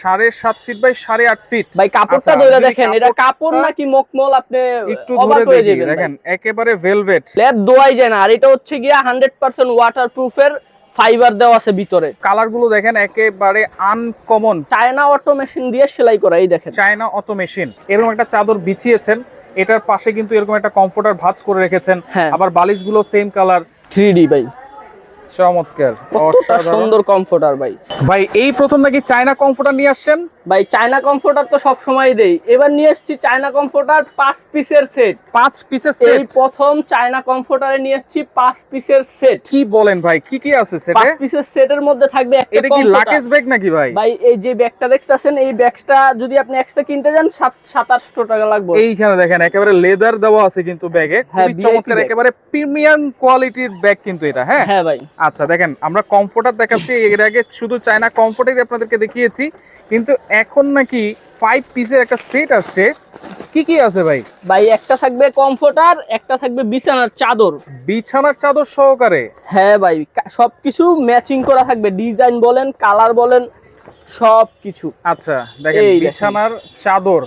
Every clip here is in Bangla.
সাড়ে সাত ফিট বাই সাড়ে আট ফিট ভাই কাপড়টা আচ্ছা, ধরে দেখেন এটা কাপড় নাকি মকমল আপনি একটু ধরে দেখেন একেবারে ভেলভেট ল্যাব দোয়াই যায় না আর এটা হচ্ছে গিয়া হান্ড্রেড পার্সেন্ট ওয়াটার প্রুফের ফাইবার দেওয়া আছে ভিতরে। কালারগুলো দেখেন একেবারে আনকমন চায়না অটো মেশিন দিয়ে সেলাই করা এই দেখেন। চায়না অটো মেশিন এরকম একটা চাদর বিছিয়েছেন এটার পাশে কিন্তু এরকম একটা কমফোর্টার ভাঁজ করে রেখেছেন। হ্যাঁ। আবার বালিশগুলো সেম কালার থ্রি ডি ভাই। চমৎকার কতটা সুন্দর কমফোর্টার ভাই। ভাই এই প্রথম নাকি চায়না কমফোর্টার নিয়ে আসছেন? ভাই চায়না কমফোর্টার তো সব সময় দেই। এবার নিয়ে এসেছি চায়না কমফোর্টার পাঁচ পিসের সেট পাঁচ পিসের এই সেট প্রথম চায়না কমফোর্টারে নিয়ে এসেছি পাঁচ পিসের সেট কি বলেন ভাই কি কি আছে সেটে পাঁচ পিসের সেটের মধ্যে থাকবে একটা এটা কি। লাকেজ ব্যাগ নাকি ভাই? ভাই এই যে ব্যাগটা দেখতেছেন এই ব্যাগটা যদি আপনি এক্সট্রা কিনতে যান সাত সাতাশশো টাকা লাগবে। এইখানে দেখেন একেবারে লেদার দেওয়া আছে কিন্তু ব্যাগে খুবই চমৎকার একেবারে প্রিমিয়াম কোয়ালিটির ব্যাগ কিন্তু এটা হ্যাঁ? হ্যাঁ ভাই। আচ্ছা দেখেন আমরা কমফোর্টার দেখাচ্ছি এর আগে শুধু চায়না কমফোর্টারই আপনাদেরকে দেখিয়েছি। কিন্তু এখন নাকি ফাইভ পিসের একটা সেট আসছে। কি কি আছে ভাই? ভাই একটা থাকবে কমফোর্টার একটা থাকবে বিছানার চাদর। বিছানার চাদর সহকারে? হ্যাঁ ভাই সবকিছু ম্যাচিং করা থাকবে। ডিজাইন বলেন কালার বলেন সবকিছু। আচ্ছা দেখেন। বিছানার চাদর।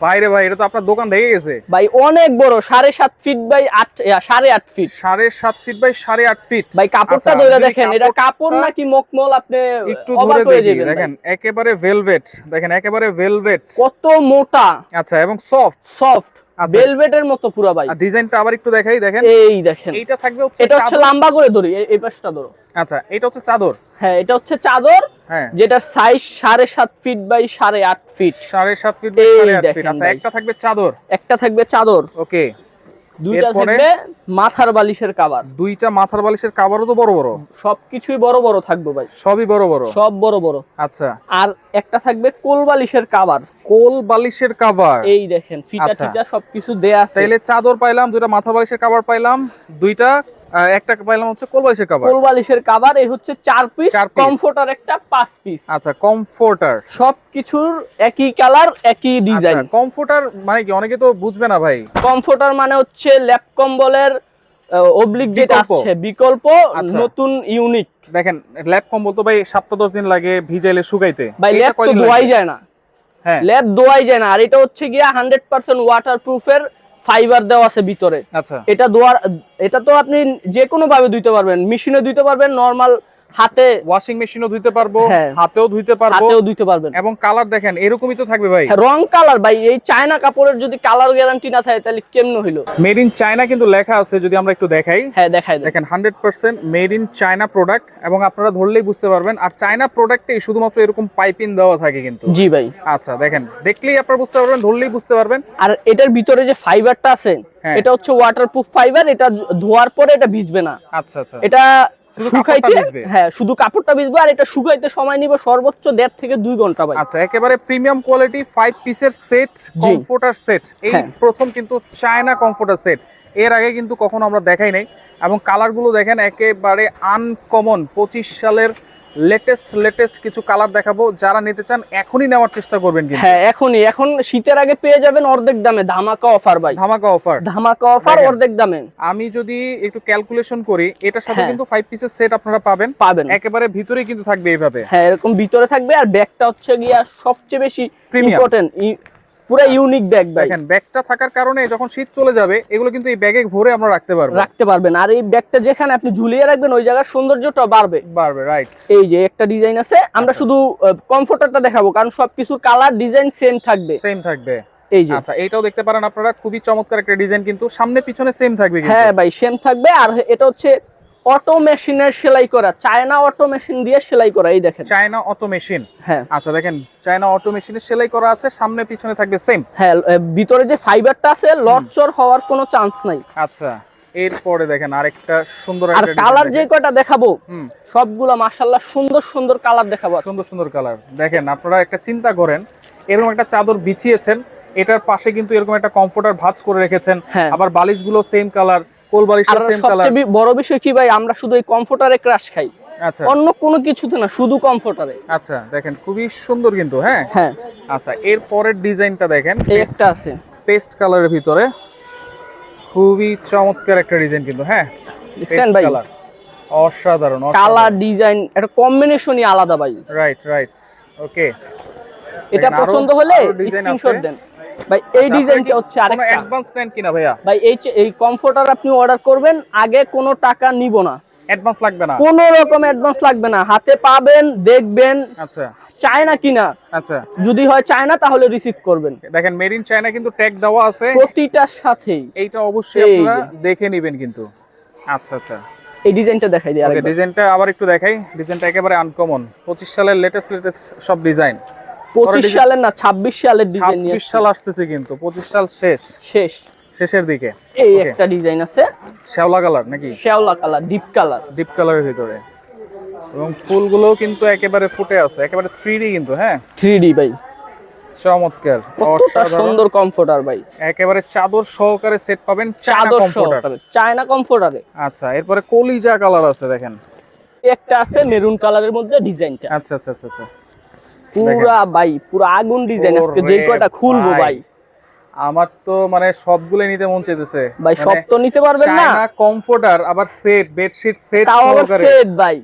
বাইরে ভাই এটা তো আপনার দোকান দেখে গেছে। ভাই অনেক বড় সাড়ে সাত ফিট বাই আট সাড়ে আট ফিট সাড়ে সাত ফিট বাই সাড়ে আট ফিট ভাই কাপড়টা আচ্ছা, ধরে দেখেন এটা কাপড় নাকি মকমল আপনি একটু ধরে দেখি দেখেন একেবারে ভেলভেট দেখেন একেবারে ভেলভেট কত মোটা। আচ্ছা এবং সফট সফট। ভেলভেটের মতো পুরো ভাই। ডিজাইনটা আবার একটু দেখাই দেখেন। এই দেখেন। এটা থাকবে হচ্ছে এটা হচ্ছে লম্বা করে ধরি এই- পাশটা ধরো। আচ্ছা এটা হচ্ছে চাদর। হ্যাঁ এটা হচ্ছে চাদর হ্যাঁ। যেটা সাইজ সাড়ে সাত ফিট বাই সাড়ে আট ফিট সাড়ে সাত ফিট বাই সাড়ে আট ফিট আচ্ছা একটা থাকবে চাদর। একটা থাকবে চাদর। ওকে দুইটা থাকবে মাথার বালিশের কাভার দুইটা মাথার বালিশের কাভারও তো বড় বড়? সবকিছুই বড় বড় থাকবে ভাই। সবই বড় বড়? সব বড় বড়। আচ্ছা। আর একটা থাকবে কোল বালিশের কাবার কোল বালিশের কাবার এই দেখেন ফিটা ফিটা সবকিছু দেয়া আছে। তাহলে চাদর পাইলাম দুইটা মাথার বালিশের কাবার পাইলাম দুইটা একটা পাইলাম হচ্ছে কোল বালিশের কাবার কোল বালিশের কাবার এই হচ্ছে চার পিস কমফোর্টার একটা পাঁচ পিস আচ্ছা কমফোর্টার সবকিছুর একই কালার একই ডিজাইন কমফোর্টার মানে কি? অনেকে তো বুঝবে না ভাই। কমফোর্টার মানে হচ্ছে ল্যাপ কম্বলের অবলিক যেটা বিকল্প। আছে বিকল্প আচ্ছা। নতুন ইউনিক দেখেন ল্যাপ কম্বল তো ভাই সপ্তাহ দশ দিন লাগে ভিজাইলে শুকাইতে। ভাই ল্যাপ তো ধোয়াই যায় না। হ্যাঁ। ল্যাব দোয়াই যায় না। আর এটা হচ্ছে গিয়া হান্ড্রেড পার্সেন্ট ওয়াটার প্রুফের ফাইবার দেওয়া আছে ভিতরে। আচ্ছা। এটা দোয়ার এটা তো আপনি যে কোনো ভাবে ধুইতে পারবেন মেশিনে ধুইতে পারবেন নর্মাল হাতে ওয়াশিং মেশিনও ধুইতে পারব হ্যাঁ। হাতেও ধুইতে পারব। হাতেও ধুইতে পারবেন। এবং কালার দেখেন এরকমই তো থাকবে ভাই। হ্যাঁ, রং কালার ভাই এই চায়না কাপড়ের যদি কালার গ্যারান্টি না থাকে তাহলে কেমনে হইল? মেড ইন চায়না কিন্তু লেখা আছে যদি আমরা একটু দেখাই। হ্যাঁ দেখাই দেখেন hundred percent made in China product এবং আপনারা ধরলেই বুঝতে পারবেন। আর চায়না প্রোডাক্টে শুধুমাত্র এরকম পাইপিং দেওয়া থাকে কিন্তু। জি ভাই। আচ্ছা দেখেন দেখলেই আপনারা বুঝতে পারবেন ধরলেই বুঝতে পারবেন। আর এটার ভিতরে যে ফাইবারটা আছে হ্যাঁ। এটা হচ্ছে ওয়াটারপ্রুফ ফাইবার এটা ধোয়ার পরে এটা ভিজবে না। আচ্ছা আচ্ছা। এটা শুকাইতে? হ্যাঁ শুধু কাপড়টা ভিজবো আর এটা শুকাইতে সময় নিবে সর্বোচ্চ দেড় থেকে দুই ঘণ্টা ভাই। আচ্ছা একেবারে প্রিমিয়াম কোয়ালিটি ফাইভ পিসের সেট। কমফোর্টার সেট এই হ্যাঁ। প্রথম কিন্তু চায়না কমফোর্টার সেট এর আগে কিন্তু কখনো আমরা দেখাই নাই। এবং কালারগুলো দেখেন একেবারে আনকমন পঁচিশ সালের লেটেস্ট লেটেস্ট কিছু কালার দেখাবো। যারা নিতে চান এখনই নেওয়ার চেষ্টা করবেন কিন্তু। হ্যাঁ এখনই। এখন শীতের আগে পেয়ে যাবেন অর্ধেক দামে। ধামাকা অফার ভাই। ধামাকা অফার ধামাকা অফার অর্ধেক দামে। আমি যদি একটু ক্যালকুলেশন করি এটার সাথে হ্যাঁ। কিন্তু ফাইভ পিসের সেট আপনারা পাবেন। পাবেন। একেবারে ভিতরেই কিন্তু থাকবে এইভাবে। হ্যাঁ এরকম ভিতরে থাকবে। আর ব্যাগটা হচ্ছে গিয়া সবচেয়ে বেশি। ইম্পর্টেন্ট পুরো ইউনিক ব্যাগ ভাই। দেখেন ব্যাগটা থাকার কারণে যখন শীত চলে যাবে এগুলো কিন্তু এই ব্যাগে ভরে আমরা রাখতে পারব। রাখতে পারবেন। আর এই ব্যাগটা যেখানে আপনি ঝুলিয়ে রাখবেন ওই জায়গার সৌন্দর্যটা বাড়বে। বাড়বে রাইট এই যে একটা ডিজাইন আছে আমরা আচ্ছা। শুধু কমফোর্টারটা দেখাবো কারণ সবকিছুর কালার ডিজাইন সেম থাকবে। সেম থাকবে। এই যে। আচ্ছা এইটাও দেখতে পারেন আপনারা খুবই চমৎকার একটা ডিজাইন কিন্তু সামনে পিছনে সেম থাকবে হ্যাঁ ভাই সেম থাকবে। আর এটা হচ্ছে অটো মেশিনের সেলাই করা চায়না অটো মেশিন দিয়ে সেলাই করা এই দেখেন। China auto machine? হ্যাঁ। আচ্ছা দেখেন চায়না অটো মেশিনে সেলাই করা আছে সামনে পিছনে থাকবে সেম হ্যাঁ ভিতরে যে ফাইবারটা আছে লটচর হওয়ার কোনো চান্স নাই। আচ্ছা এরপরে দেখেন আরেকটা সুন্দর আর কালার যে কয়টা দেখাবো সবগুলা মাশাল্লাহ সুন্দর সুন্দর কালার দেখাবো সুন্দর সুন্দর কালার দেখেন আপনারা একটা চিন্তা করেন এরকম একটা চাদর বিছিয়েছেন এটার পাশে কিন্তু এরকম একটা কমফোর্টার ভাঁজ করে রেখেছেন হ্যাঁ। আবার বালিশগুলো সেম কালার কোল আর সেম কালার সবচেয়ে বড় বিষয় কি ভাই আমরা শুধু এই কমফোর্টারে ক্রাশ খাই। আচ্ছা। অন্য কোনো কিছুতে না শুধু কমফোর্টারে আচ্ছা দেখেন খুবই সুন্দর কিন্তু হ্যাঁ? হ্যাঁ। আচ্ছা এর পরের ডিজাইনটা দেখেন একটা আছে। পেস্ট কালারের ভিতরে খুবই চমৎকার একটা ডিজাইন কিন্তু হ্যাঁ? দেখছেন ভাই? অসাধারণ কালার ডিজাইন একটা কম্বিনেশনই আলাদা ভাই। রাইট রাইট ওকে এটা পছন্দ হলে স্ক্রিনশট দেন। ভাই এই আচ্ছা, ডিজাইনটা হচ্ছে আরেকটা। অ্যাডভান্স নেন কিনা ভাইয়া? ভাই এই এই কমফোর্টার আপনি অর্ডার করবেন আগে কোনো টাকা নিব না। অ্যাডভান্স লাগবে না? কোনো রকম অ্যাডভান্স লাগবে না। হাতে পাবেন দেখবেন। আচ্ছা। চায় না কিনা? আচ্ছা। যদি হয় চায় না তাহলে রিসিভ করবেন। দেখেন মেড ইন চায়না কিন্তু ট্যাগ দেওয়া আছে। প্রতিটার সাথেই। এইটা অবশ্যই আপনারা দেখে নেবেন কিন্তু। আচ্ছা আচ্ছা। এই ডিজাইনটা দেখাই দিই আরেকবার। ডিজাইনটা আবার একটু দেখাই। ডিজাইনটা একেবারে আনকমন পঁচিশ সালের লেটেস্ট লেটেস্ট সব ডিজাইন পঁচিশ সালের না ছাব্বিশ সালের ডিজাইন ছাব্বিশ সাল আসতেছে কিন্তু পঁচিশ সাল শেষ। শেষ। শেষের দিকে। এই একটা ডিজাইন আছে। শ্যাওলা কালার নাকি? শ্যাওলা কালার ডিপ কালার। ডিপ কালারের ভিতরে। এবং ফুলগুলোও কিন্তু একেবারে ফুটে আছে একেবারে থ্রি কিন্তু হ্যাঁ? থ্রি ভাই। চমৎকার কতটা। সুন্দর কমফোর্টার ভাই। একেবারে চাদর সহকারে সেট পাবেন চাদর কমফোর্টার সহকারে চায়না কমফোর্টারে আচ্ছা এরপরে কলিজা কালার আছে দেখেন। একটা আছে মেরুন কালারের মধ্যে ডিজাইনটা আচ্ছা আচ্ছা আচ্ছা আচ্ছা। পুরা ভাই পুরা আগুন ডিজাইন আজকে যে কয়টা খুলবো ভাই। আমার তো মানে সবগুলো নিতে মন চাইতেছে। ভাই সব তো নিতে পারবেন না। কমফোর্টার আবার সেট বেডশিট সেট তাও আবার সেট ভাই।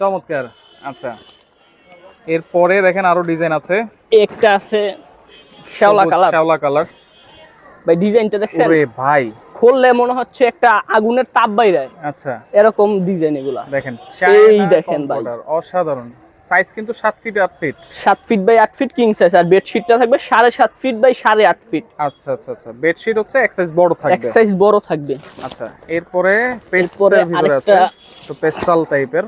চমৎকার। আচ্ছা। এরপরে দেখেন আরও ডিজাইন আছে। একটা আছে শ্যাওলা কালার। শ্যাওলা কালার। ভাই ডিজাইনটা দেখছেন? ওরে ভাই। খুললে মনে হচ্ছে একটা আগুনের তাপ বাইরে। আচ্ছা। এরকম ডিজাইন এগুলা। দেখেন এই দেখেন ভাই। অসাধারণ। সাইজ কিন্তু সাত ফিট আট ফিট সাত ফিট বাই আট ফিট কিং সাইজ আর বেডশিটটা থাকবে সাড়ে সাত ফিট বাই সাড়ে আট ফিট আচ্ছা আচ্ছা আচ্ছা। বেডশিট হচ্ছে এক size বড় এক সাইজ বড় থাকবে। আচ্ছা এরপরে ভিতরে আছে তো পেস্টাল টাইপের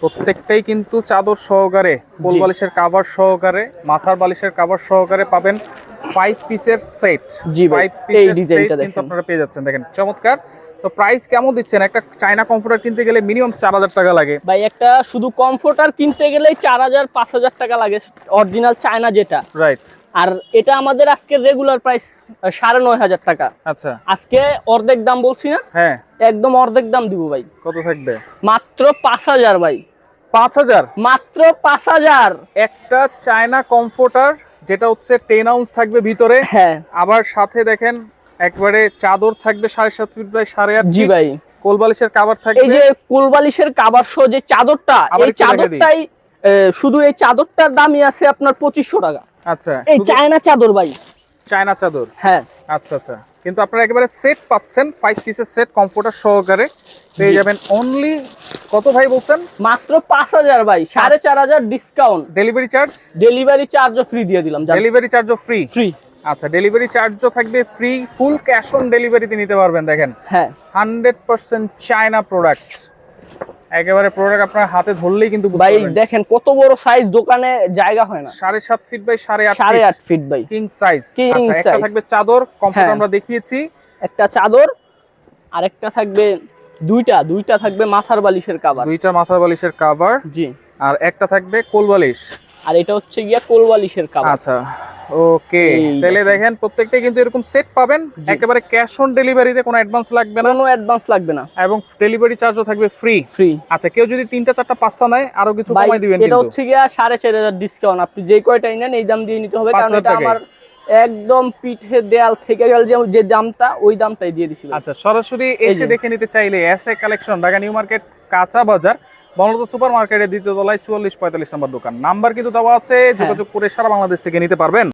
প্রত্যেকটাই কিন্তু চাদর সহকারে কোল বালিশের কাভার সহকারে মাথার বালিশের কাভার সহকারে পাবেন ফাইভ পিসের সেট জি ভাই, ফাইভ পিসের সেট কিন্তু আপনারা পেয়ে যাচ্ছেন। দেখেন চমৎকার। তো প্রাইস কেমন দিচ্ছেন? একটা চায়না কমফোর্টার কিনতে গেলে মিনিমাম চার হাজার টাকা লাগে। ভাই একটা শুধু কমফোর্টার কিনতে গেলেই চার হাজার পাঁচ হাজার টাকা লাগে অরিজিনাল চায়না যেটা। রাইট আর এটা আমাদের আজকে রেগুলার প্রাইস সাড়ে নয় হাজার টাকা। আচ্ছা। আজকে অর্ধেক দাম বলছি না? হ্যাঁ। একদম অর্ধেক দাম দিব ভাই। কত থাকবে? মাত্র পাঁচ হাজার ভাই। পাঁচ হাজার? মাত্র পাঁচ হাজার। একটা চায়না কমফোর্টার যেটা হচ্ছে টেন আউন্স থাকবে ভিতরে। হ্যাঁ। আবার সাথে দেখেন একবারে চাদর থাকবে সাড়ে সাত ফিট বাই সাড়ে আট জি ভাই। কোলবালিশের এই থাকবে। যে কুলবালিশের কাবার সহ যে চাদরটা এই। চাদরটাই শুধু এই চাদরটার দামই আছে আপনার পঁচিশশো টাকা। আচ্ছা। এই চায়না চাদর ভাই। চায়না চাদর? হ্যাঁ। আচ্ছা আচ্ছা। কিন্তু আপনারা একেবারে সেট পাচ্ছেন ফাইভ পিসের সেট কমফোর্টার সহকারে। পেয়ে যাবেন অনলি কত ভাই বলছেন? মাত্র পাঁচ হাজার ভাই সাড়ে চার হাজার ডিসকাউন্ট ডেলিভারি চার্জ ডেলিভারি চার্জও ফ্রি দিয়ে দিলাম ডেলিভারি চার্জও ফ্রি ফ্রি আচ্ছা ডেলিভারি চার্জও থাকবে ফ্রি ফুল ক্যাশ অন ডেলিভারিতে নিতে পারবেন দেখেন। হ্যাঁ। হান্ড্রেড পার্সেন্ট চায়না প্রোডাক্ট একেবারে প্রোডাক্ট আপনার হাতে ধরলেই কিন্তু ভাই দেখেন কত বড় সাইজ দোকানে জায়গা হয় না। সাড়ে সাত ফিট বাই সাড়ে আট সাড়ে আট ফিট বাই কিং সাইজ একটা থাকবে চাদর কমফোর্ট হ্যাঁ। আমরা দেখিয়েছি। একটা চাদর আরেকটা থাকবে দুইটা দুইটা থাকবে মাথার বালিশের কাবার দুইটা মাথার বালিশের কাভার জি। আর একটা থাকবে কোল বালিশ। আর এটা হচ্ছে গিয়া কোল বালিশের কাবার আচ্ছা ওকে। তাহলে দেখেন। প্রত্যেকটাই কিন্তু এরকম সেট পাবেন। একেবারে ক্যাশ অন ডেলিভারিতে কোনো অ্যাডভান্স লাগবে না। কোনো অ্যাডভান্স লাগবে না। এবং ডেলিভারি চার্জও থাকবে ফ্রি ফ্রি আচ্ছা কেউ যদি তিনটা চারটা পাঁচটা নেয় আরও কিছু কমাই দিবেন এটা হচ্ছে গিয়া সাড়ে চার হাজার ডিসকাউন্ট আপনি যে কয়টাই নেন এই দাম দিয়ে নিতে হবে। কারণ এটা আমার একদম পিঠে দেয়াল থেকে গেল যে যে দামটা ওই দামটাই দিয়ে দিছি আচ্ছা সরাসরি এসে দেখে নিতে চাইলে S A collection Dhaka New Market কাঁচা বাজার। বনলতা সুপার মার্কেটের দ্বিতীয় তলায় চুয়াল্লিশ পঁয়তাল্লিশ নম্বর দোকান নাম্বার কিন্তু দেওয়া আছে। যোগাযোগ করে সারা বাংলাদেশ থেকে নিতে পারবেন